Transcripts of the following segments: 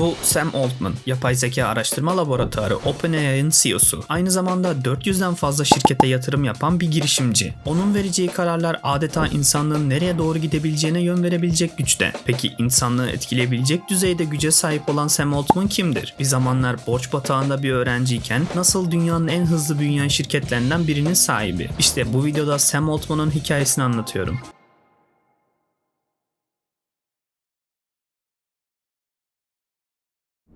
Bu Sam Altman, yapay zeka araştırma laboratuvarı OpenAI'ın CEO'su. Aynı zamanda 400'den fazla şirkete yatırım yapan bir girişimci. Onun vereceği kararlar adeta insanlığın nereye doğru gidebileceğine yön verebilecek güçte. Peki insanlığı etkileyebilecek düzeyde güce sahip olan Sam Altman kimdir? Bir zamanlar borç batağında bir öğrenciyken nasıl dünyanın en hızlı büyüyen şirketlerinden birinin sahibi? İşte bu videoda Sam Altman'ın hikayesini anlatıyorum.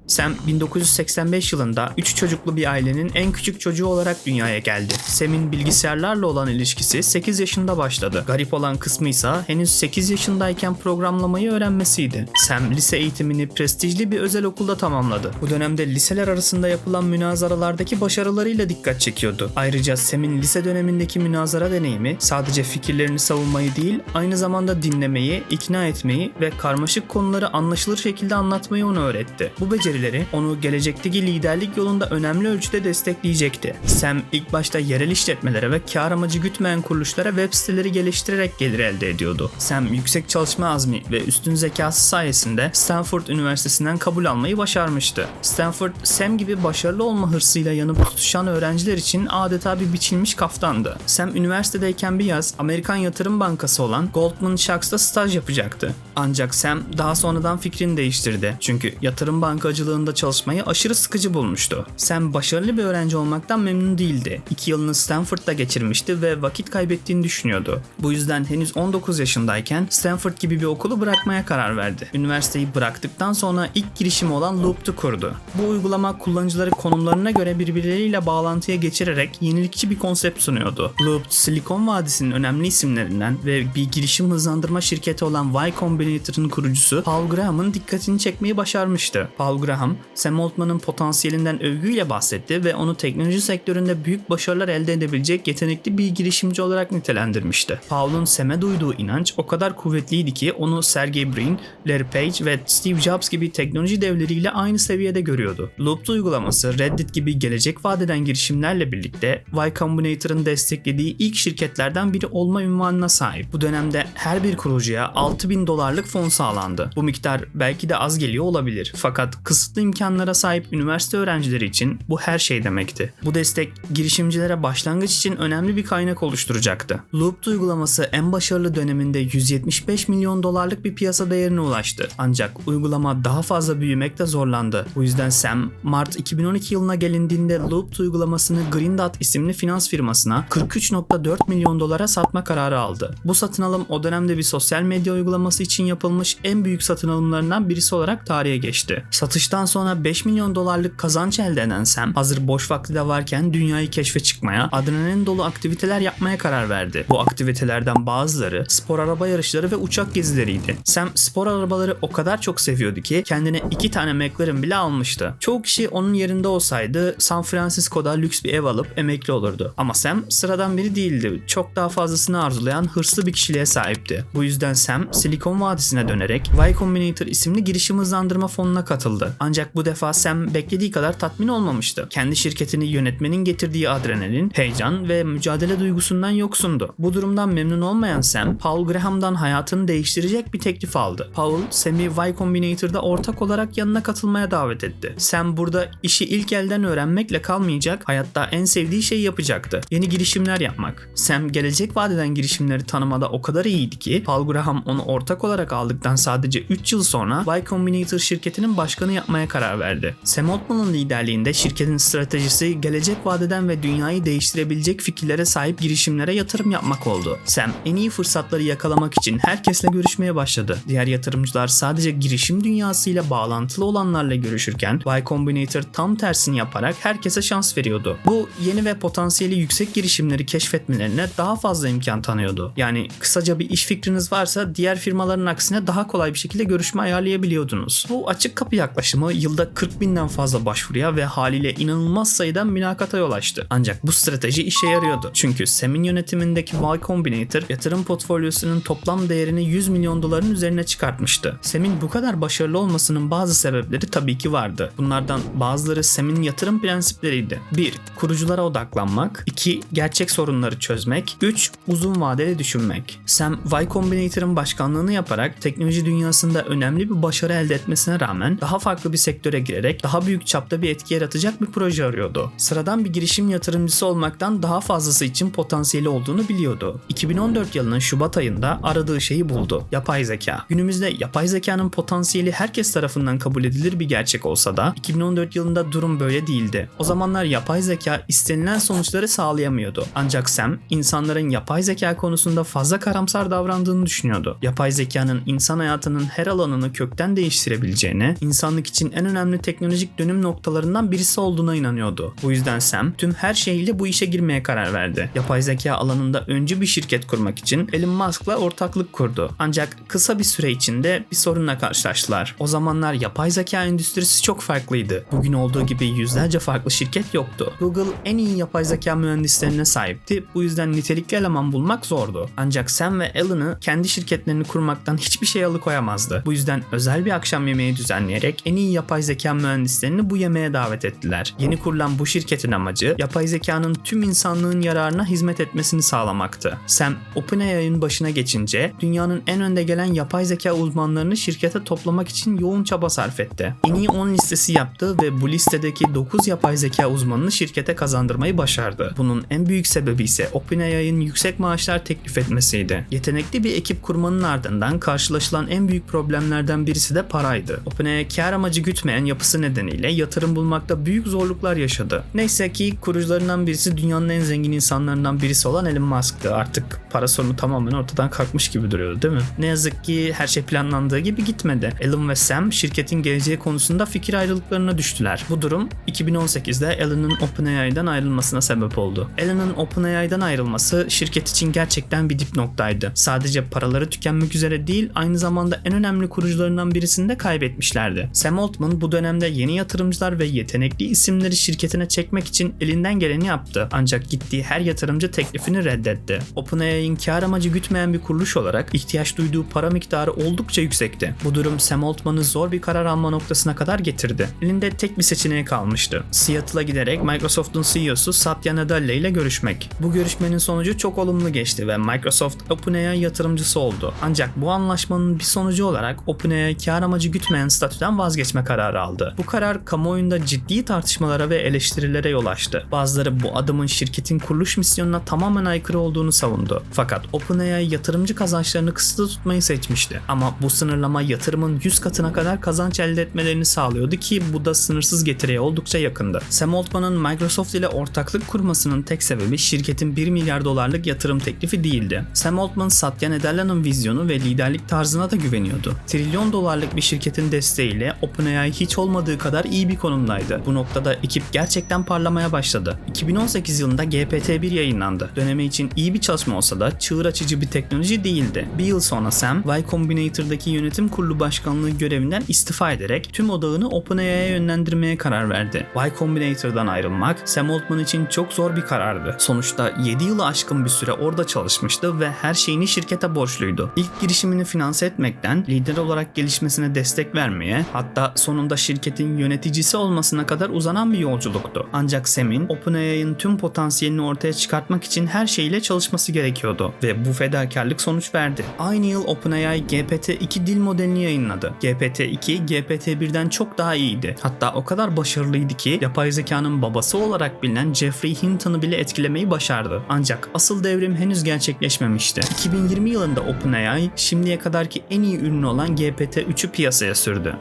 Sam 1985 yılında 3 çocuklu bir ailenin en küçük çocuğu olarak dünyaya geldi. Sam'in bilgisayarlarla olan ilişkisi 8 yaşında başladı. Garip olan kısmı ise henüz 8 yaşındayken programlamayı öğrenmesiydi. Sam lise eğitimini prestijli bir özel okulda tamamladı. Bu dönemde liseler arasında yapılan münazaralardaki başarılarıyla dikkat çekiyordu. Ayrıca Sam'in lise dönemindeki münazara deneyimi sadece fikirlerini savunmayı değil, aynı zamanda dinlemeyi, ikna etmeyi ve karmaşık konuları anlaşılır şekilde anlatmayı ona öğretti. Bu beceri becerileri onu gelecekteki liderlik yolunda önemli ölçüde destekleyecekti. Sam ilk başta yerel işletmelere ve kar amacı gütmeyen kuruluşlara web siteleri geliştirerek gelir elde ediyordu. Sam yüksek çalışma azmi ve üstün zekası sayesinde Stanford Üniversitesi'nden kabul almayı başarmıştı. Stanford, Sam gibi başarılı olma hırsıyla yanıp tutuşan öğrenciler için adeta bir biçilmiş kaftandı. Sam üniversitedeyken bir yaz Amerikan Yatırım Bankası olan Goldman Sachs'ta staj yapacaktı. Ancak Sam daha sonradan fikrini değiştirdi. Çünkü yatırım bankacılığı bankacılığında çalışmayı aşırı sıkıcı bulmuştu. Sam başarılı bir öğrenci olmaktan memnun değildi. İki yılını Stanford'da geçirmişti ve vakit kaybettiğini düşünüyordu. Bu yüzden henüz 19 yaşındayken Stanford gibi bir okulu bırakmaya karar verdi. Üniversiteyi bıraktıktan sonra ilk girişimi olan Loop'tu kurdu. Bu uygulama kullanıcıları konumlarına göre birbirleriyle bağlantıya geçirerek yenilikçi bir konsept sunuyordu. Loop, Silikon Vadisi'nin önemli isimlerinden ve bir girişim hızlandırma şirketi olan Y Combinator'ın kurucusu Paul Graham'ın dikkatini çekmeyi başarmıştı. Paul Graham Graham, Sam Altman'ın potansiyelinden övgüyle bahsetti ve onu teknoloji sektöründe büyük başarılar elde edebilecek yetenekli bir girişimci olarak nitelendirmişti. Paul'un Sam'e duyduğu inanç o kadar kuvvetliydi ki onu Sergey Brin, Larry Page ve Steve Jobs gibi teknoloji devleriyle aynı seviyede görüyordu. Loop'ta uygulaması Reddit gibi gelecek vadeden girişimlerle birlikte Y Combinator'ın desteklediği ilk şirketlerden biri olma ünvanına sahip. Bu dönemde her bir kurucuya 6000 dolarlık fon sağlandı. Bu miktar belki de az geliyor olabilir. Fakat kısa kısıtlı imkanlara sahip üniversite öğrencileri için bu her şey demekti. Bu destek girişimcilere başlangıç için önemli bir kaynak oluşturacaktı. Loop uygulaması en başarılı döneminde 175 milyon dolarlık bir piyasa değerine ulaştı. Ancak uygulama daha fazla büyümekte zorlandı. Bu yüzden Sam, Mart 2012 yılına gelindiğinde Loop uygulamasını Green Dot isimli finans firmasına 43.4 milyon dolara satma kararı aldı. Bu satın alım o dönemde bir sosyal medya uygulaması için yapılmış en büyük satın alımlarından birisi olarak tarihe geçti. Satışta Satıştan sonra 5 milyon dolarlık kazanç elde eden Sam hazır boş vakti de varken dünyayı keşfe çıkmaya, adrenalin dolu aktiviteler yapmaya karar verdi. Bu aktivitelerden bazıları spor araba yarışları ve uçak gezileriydi. Sam spor arabaları o kadar çok seviyordu ki kendine iki tane McLaren bile almıştı. Çoğu kişi onun yerinde olsaydı San Francisco'da lüks bir ev alıp emekli olurdu. Ama Sam sıradan biri değildi. Çok daha fazlasını arzulayan hırslı bir kişiliğe sahipti. Bu yüzden Sam Silikon Vadisi'ne dönerek Y Combinator isimli girişim hızlandırma fonuna katıldı. Ancak bu defa Sam beklediği kadar tatmin olmamıştı. Kendi şirketini yönetmenin getirdiği adrenalin, heyecan ve mücadele duygusundan yoksundu. Bu durumdan memnun olmayan Sam, Paul Graham'dan hayatını değiştirecek bir teklif aldı. Paul, Sam'i Y Combinator'da ortak olarak yanına katılmaya davet etti. Sam burada işi ilk elden öğrenmekle kalmayacak, hayatta en sevdiği şeyi yapacaktı. Yeni girişimler yapmak. Sam gelecek vadeden girişimleri tanımada o kadar iyiydi ki Paul Graham onu ortak olarak aldıktan sadece 3 yıl sonra Y Combinator şirketinin başkanı yapmak yapmaya karar verdi. Sam Altman'ın liderliğinde şirketin stratejisi gelecek vadeden ve dünyayı değiştirebilecek fikirlere sahip girişimlere yatırım yapmak oldu. Sam en iyi fırsatları yakalamak için herkesle görüşmeye başladı. Diğer yatırımcılar sadece girişim dünyasıyla bağlantılı olanlarla görüşürken Y Combinator tam tersini yaparak herkese şans veriyordu. Bu yeni ve potansiyeli yüksek girişimleri keşfetmelerine daha fazla imkan tanıyordu. Yani kısaca bir iş fikriniz varsa diğer firmaların aksine daha kolay bir şekilde görüşme ayarlayabiliyordunuz. Bu açık kapı yaklaşımı yapımı yılda 40 binden fazla başvuruya ve haliyle inanılmaz sayıda mülakata yol açtı. Ancak bu strateji işe yarıyordu. Çünkü Sam'in yönetimindeki Y Combinator yatırım portfolyosunun toplam değerini 100 milyon doların üzerine çıkartmıştı. Sam'in bu kadar başarılı olmasının bazı sebepleri tabii ki vardı. Bunlardan bazıları Sam'in yatırım prensipleriydi. 1. Kuruculara odaklanmak. 2. Gerçek sorunları çözmek. 3. Uzun vadeli düşünmek. Sam Y Combinator'ın başkanlığını yaparak teknoloji dünyasında önemli bir başarı elde etmesine rağmen daha farklı farklı bir sektöre girerek daha büyük çapta bir etki yaratacak bir proje arıyordu. Sıradan bir girişim yatırımcısı olmaktan daha fazlası için potansiyeli olduğunu biliyordu. 2014 yılının Şubat ayında aradığı şeyi buldu. Yapay zeka. Günümüzde yapay zekanın potansiyeli herkes tarafından kabul edilir bir gerçek olsa da 2014 yılında durum böyle değildi. O zamanlar yapay zeka istenilen sonuçları sağlayamıyordu. Ancak Sam insanların yapay zeka konusunda fazla karamsar davrandığını düşünüyordu. Yapay zekanın insan hayatının her alanını kökten değiştirebileceğine, insanlık için en önemli teknolojik dönüm noktalarından birisi olduğuna inanıyordu. Bu yüzden Sam tüm her şeyiyle bu işe girmeye karar verdi. Yapay zeka alanında öncü bir şirket kurmak için Elon Musk'la ortaklık kurdu. Ancak kısa bir süre içinde bir sorunla karşılaştılar. O zamanlar yapay zeka endüstrisi çok farklıydı. Bugün olduğu gibi yüzlerce farklı şirket yoktu. Google en iyi yapay zeka mühendislerine sahipti. Bu yüzden nitelikli eleman bulmak zordu. Ancak Sam ve Alan'ı kendi şirketlerini kurmaktan hiçbir şey alıkoyamazdı. Bu yüzden özel bir akşam yemeği düzenleyerek en iyi yapay zeka mühendislerini bu yemeğe davet ettiler. Yeni kurulan bu şirketin amacı yapay zekanın tüm insanlığın yararına hizmet etmesini sağlamaktı. Sam OpenAI'ın başına geçince dünyanın en önde gelen yapay zeka uzmanlarını şirkete toplamak için yoğun çaba sarf etti. En iyi 10 listesi yaptı ve bu listedeki 9 yapay zeka uzmanını şirkete kazandırmayı başardı. Bunun en büyük sebebi ise OpenAI'ın yüksek maaşlar teklif etmesiydi. Yetenekli bir ekip kurmanın ardından karşılaşılan en büyük problemlerden birisi de paraydı. OpenAI kar amacı gütmeyen yapısı nedeniyle yatırım bulmakta büyük zorluklar yaşadı. Neyse ki kurucularından birisi dünyanın en zengin insanlarından birisi olan Elon Musk'tı. Artık para sorunu tamamen ortadan kalkmış gibi duruyordu değil mi? Ne yazık ki her şey planlandığı gibi gitmedi. Elon ve Sam şirketin geleceği konusunda fikir ayrılıklarına düştüler. Bu durum 2018'de Elon'un OpenAI'den ayrılmasına sebep oldu. Elon'un OpenAI'den ayrılması şirket için gerçekten bir dip noktaydı. Sadece paraları tükenmek üzere değil aynı zamanda en önemli kurucularından birisini de kaybetmişlerdi. Sam Altman bu dönemde yeni yatırımcılar ve yetenekli isimleri şirketine çekmek için elinden geleni yaptı. Ancak gittiği her yatırımcı teklifini reddetti. OpenAI'nin kar amacı gütmeyen bir kuruluş olarak ihtiyaç duyduğu para miktarı oldukça yüksekti. Bu durum Sam Altman'ı zor bir karar alma noktasına kadar getirdi. Elinde tek bir seçeneği kalmıştı. Seattle'a giderek Microsoft'un CEO'su Satya Nadella ile görüşmek. Bu görüşmenin sonucu çok olumlu geçti ve Microsoft OpenAI yatırımcısı oldu. Ancak bu anlaşmanın bir sonucu olarak OpenAI kar amacı gütmeyen statüden vazgeçme kararı aldı. Bu karar kamuoyunda ciddi tartışmalara ve eleştirilere yol açtı. Bazıları bu adımın şirketin kuruluş misyonuna tamamen aykırı olduğunu savundu. Fakat OpenAI yatırımcı kazançlarını kısıtlı tutmayı seçmişti. Ama bu sınırlama yatırımın 100 katına kadar kazanç elde etmelerini sağlıyordu ki bu da sınırsız getiriye oldukça yakındı. Sam Altman'ın Microsoft ile ortaklık kurmasının tek sebebi şirketin 1 milyar dolarlık yatırım teklifi değildi. Sam Altman Satya Nadella'nın vizyonu ve liderlik tarzına da güveniyordu. Trilyon dolarlık bir şirketin desteğiyle OpenAI hiç olmadığı kadar iyi bir konumdaydı. Bu noktada ekip gerçekten parlamaya başladı. 2018 yılında GPT-1 yayınlandı. Dönemi için iyi bir çalışma olsa da çığır açıcı bir teknoloji değildi. Bir yıl sonra Sam, Y Combinator'daki yönetim kurulu başkanlığı görevinden istifa ederek tüm odağını OpenAI'ye yönlendirmeye karar verdi. Y Combinator'dan ayrılmak Sam Altman için çok zor bir karardı. Sonuçta 7 yılı aşkın bir süre orada çalışmıştı ve her şeyini şirkete borçluydu. İlk girişimini finanse etmekten lider olarak gelişmesine destek vermeye hatta sonunda şirketin yöneticisi olmasına kadar uzanan bir yolculuktu. Ancak Sam'in OpenAI'ın tüm potansiyelini ortaya çıkartmak için her şeyle çalışması gerekiyordu ve bu fedakarlık sonuç verdi. Aynı yıl OpenAI GPT-2 dil modelini yayınladı. GPT-2 GPT-1'den çok daha iyiydi. Hatta o kadar başarılıydı ki yapay zekanın babası olarak bilinen Jeffrey Hinton'ı bile etkilemeyi başardı. Ancak asıl devrim henüz gerçekleşmemişti. 2020 yılında OpenAI şimdiye kadarki en iyi ürünü olan GPT-3'ü piyasaya sürdü.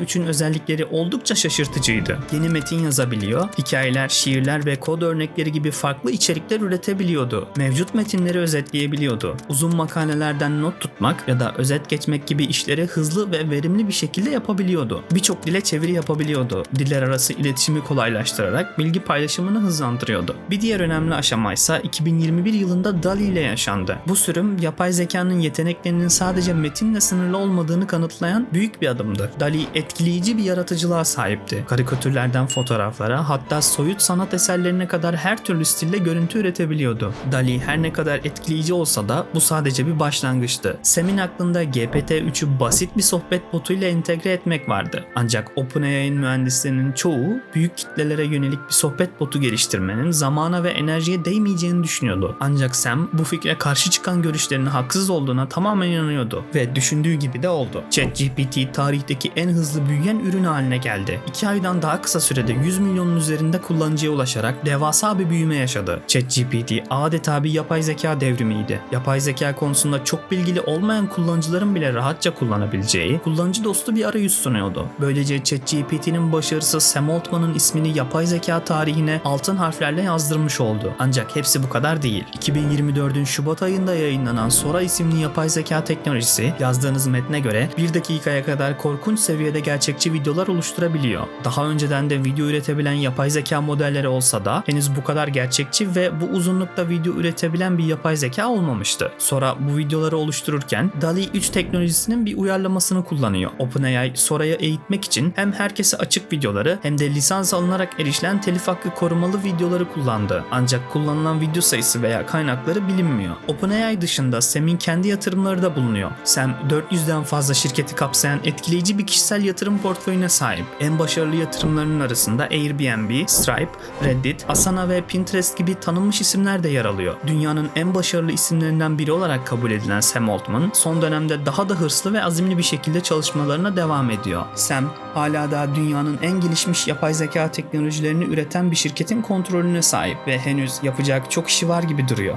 GPT-3'ün özellikleri oldukça şaşırtıcıydı. Yeni metin yazabiliyor, hikayeler, şiirler ve kod örnekleri gibi farklı içerikler üretebiliyordu. Mevcut metinleri özetleyebiliyordu. Uzun makalelerden not tutmak ya da özet geçmek gibi işleri hızlı ve verimli bir şekilde yapabiliyordu. Birçok dile çeviri yapabiliyordu. Diller arası iletişimi kolaylaştırarak bilgi paylaşımını hızlandırıyordu. Bir diğer önemli aşama ise 2021 yılında DALL-E ile yaşandı. Bu sürüm yapay zekanın yeteneklerinin sadece metinle sınırlı olmadığını kanıtlayan büyük bir adımdı. DALL-E etkileyici bir yaratıcılığa sahipti. Karikatürlerden fotoğraflara hatta soyut sanat eserlerine kadar her türlü stilde görüntü üretebiliyordu. DALL-E her ne kadar etkileyici olsa da bu sadece bir başlangıçtı. Sam'in aklında GPT-3'ü basit bir sohbet botuyla entegre etmek vardı. Ancak OpenAI'nin mühendislerinin çoğu büyük kitlelere yönelik bir sohbet botu geliştirmenin zamana ve enerjiye değmeyeceğini düşünüyordu. Ancak Sam bu fikre karşı çıkan görüşlerinin haksız olduğuna tamamen inanıyordu ve düşündüğü gibi de oldu. ChatGPT tarihteki en hızlı hızlı büyüyen ürün haline geldi. 2 aydan daha kısa sürede 100 milyonun üzerinde kullanıcıya ulaşarak devasa bir büyüme yaşadı. ChatGPT adeta bir yapay zeka devrimiydi. Yapay zeka konusunda çok bilgili olmayan kullanıcıların bile rahatça kullanabileceği, kullanıcı dostu bir arayüz sunuyordu. Böylece ChatGPT'nin başarısı Sam Altman'ın ismini yapay zeka tarihine altın harflerle yazdırmış oldu. Ancak hepsi bu kadar değil. 2024'ün Şubat ayında yayınlanan Sora isimli yapay zeka teknolojisi yazdığınız metne göre 1 dakikaya kadar korkunç seviyede gerçekçi videolar oluşturabiliyor. Daha önceden de video üretebilen yapay zeka modelleri olsa da henüz bu kadar gerçekçi ve bu uzunlukta video üretebilen bir yapay zeka olmamıştı. Sora bu videoları oluştururken DALL-E 3 teknolojisinin bir uyarlamasını kullanıyor. OpenAI Sora'ya eğitmek için hem herkese açık videoları hem de lisans alınarak erişilen telif hakkı korumalı videoları kullandı. Ancak kullanılan video sayısı veya kaynakları bilinmiyor. OpenAI dışında Sam'in kendi yatırımları da bulunuyor. Sam 400'den fazla şirketi kapsayan etkileyici bir kişisel yatırım portföyüne sahip. En başarılı yatırımlarının arasında Airbnb, Stripe, Reddit, Asana ve Pinterest gibi tanınmış isimler de yer alıyor. Dünyanın en başarılı isimlerinden biri olarak kabul edilen Sam Altman son dönemde daha da hırslı ve azimli bir şekilde çalışmalarına devam ediyor. Sam hala da dünyanın en gelişmiş yapay zeka teknolojilerini üreten bir şirketin kontrolüne sahip ve henüz yapacak çok işi var gibi duruyor.